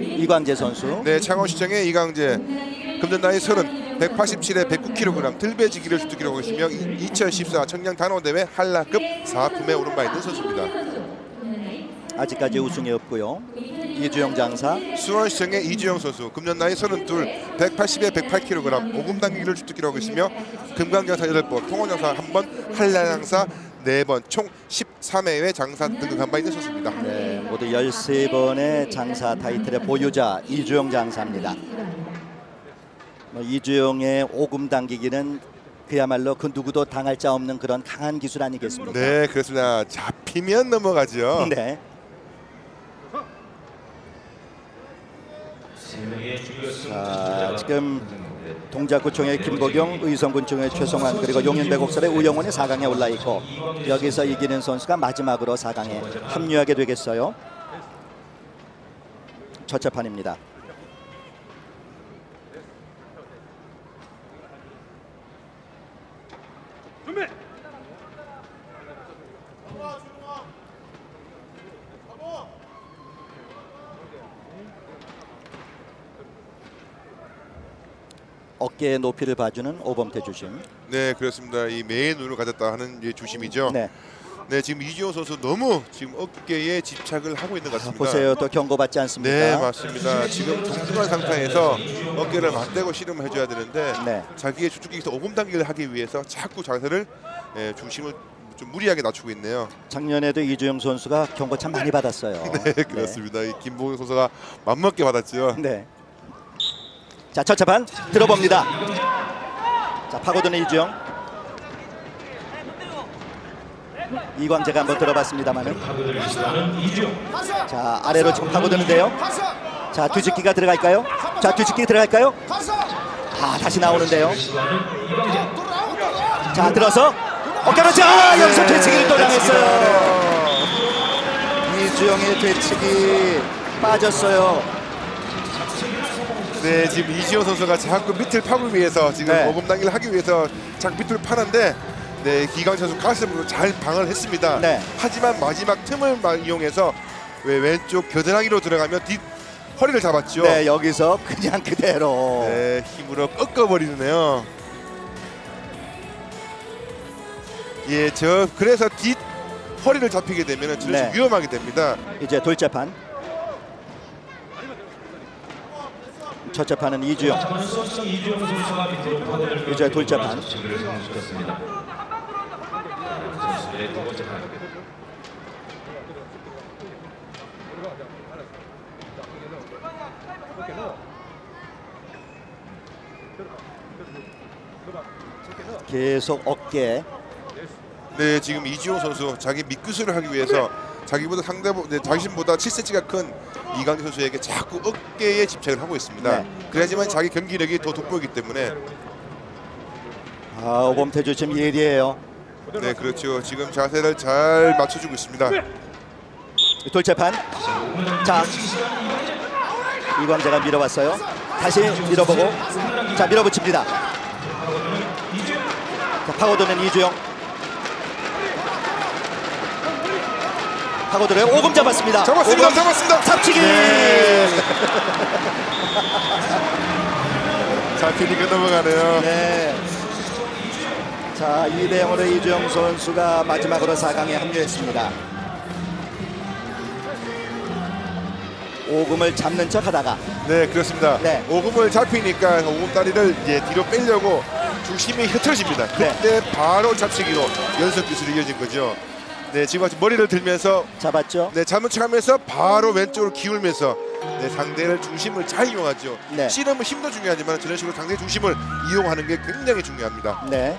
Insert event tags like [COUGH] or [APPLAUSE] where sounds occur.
이광재 선수. 네, 창원시청의 이강재 금전 나이 30, 187에 109kg 들배지기를 주특기로 계시며 2014 청량 단원대회 한라급 4품에 오른 바 있는 선수입니다. 아직까지 우승이 없고요. 이주영 장사. 수원시청의 이주영 선수 금년 나이 32, 180에 108kg 5금 당기기를 주특기로 계시며 금강장사 8번, 통원장사 1번, 한라장사 4번 총 13회의 장사 등극한 바 있는 선수입니다. 네, 모두 13번의 장사 타이틀의 보유자 이주영 장사입니다. 뭐 이주영의 오금 당기기는 그야말로 그 누구도 당할 자 없는 그런 강한 기술 아니겠습니까? 네, 그렇습니다. 잡히면 넘어가죠. 네. 자, 지금 동작구청의 김보경, 의성군청의 최성환 그리고 용인배곡설의 우영원이 4강에 올라 있고 여기서 이기는 선수가 마지막으로 4강에 합류하게 되겠어요. 첫째 판입니다. 어깨의 높이를 봐주는 오범태 주심. 네, 그렇습니다. 이 매의 눈을 가졌다 하는 이 주심이죠. 네. 네, 지금 이지호 선수 너무 지금 어깨에 집착을 하고 있는 것 같습니다. 보세요. 또 경고받지 않습니까? 네, 맞습니다. 지금 동등한 상태에서 어깨를 맞대고 씨름을 해줘야 되는데 네. 자기의 주특기에서 오금 당기를 하기 위해서 자꾸 자세를 예, 중심을 좀 무리하게 낮추고 있네요. 작년에도 이주영 선수가 경고 참 많이 받았어요. [LAUGHS] 네, 그렇습니다. 이 김봉현 선수가 맘먹게 받았죠. 네. 자, 첫째 판 들어봅니다. 자, 파고드는 이주영. 이광재가 한번 들어봤습니다만은. 자, 아래로 지금 파고드는데요. 자, 뒤집기가 들어갈까요? 자, 뒤집기 들어갈까요? 아, 다시 나오는데요. 자, 들어서 어깨로 자, 여기서 되치기를 또 당했어요. 이주영의 되치기 빠졌어요. 네, 지금 이지호 선수가 자꾸 밑을 파기 위해서 지금 네. 오금 당기를 하기 위해서 자꾸 밑을 파는데 네, 기강 선수 가슴으로 잘 방을 했습니다. 네. 하지만 마지막 틈을 마- 이용해서 왜 왼쪽 겨드랑이로 들어가면 뒤 허리를 잡았죠. 네, 여기서 그냥 그대로. 네, 힘으로 꺾어버리네요. 예, 저 그래서 뒷 허리를 잡히게 되면 저 네. 위험하게 됩니다. 이제 둘째 판. 첫째 판은 이주영. 이제 둘째 판. 계속 어깨. 네, 지금 이지호 선수 자기 밑기술을 하기 위해서 자기보다 상대 네, 자신보다 7cm가 큰 이강인 선수에게 자꾸 어깨에 집착을 하고 있습니다. 네. 그래야지만 자기 경기력이 더 돋보이기 때문에 아, 오범태 주심 예리해요. 네, 그렇죠. 지금 자세를 잘 맞춰주고 있습니다. 둘째 판. 자, 이광재가 밀어왔어요. 다시 밀어보고, 자 밀어붙입니다. 자, 파고드는 이주영. 파고들어요. 오금 잡았습니다. 잡았습니다. 오금 잡았습니다. 잡치기. 네. [LAUGHS] 잡히니까 넘어가네요. 네. 자, 2대 0으로 이주영 선수가 마지막으로 4강에 합류했습니다. 오금을 잡는 척 하다가 네, 그렇습니다. 네. 오금을 잡히니까 오금 다리를 이제 뒤로 빼려고 중심이 흐트러집니다. 네. 그때 바로 잡치기로 연속 기술이 이어진 거죠. 네, 지금 마치 머리를 들면서 잡았죠. 네, 잘못 척하면서 바로 왼쪽으로 기울면서 네, 상대를 중심을 잘 이용하죠. 네. 씨름은 힘도 중요하지만 저런 식으로 상대 중심을 이용하는 게 굉장히 중요합니다. 네.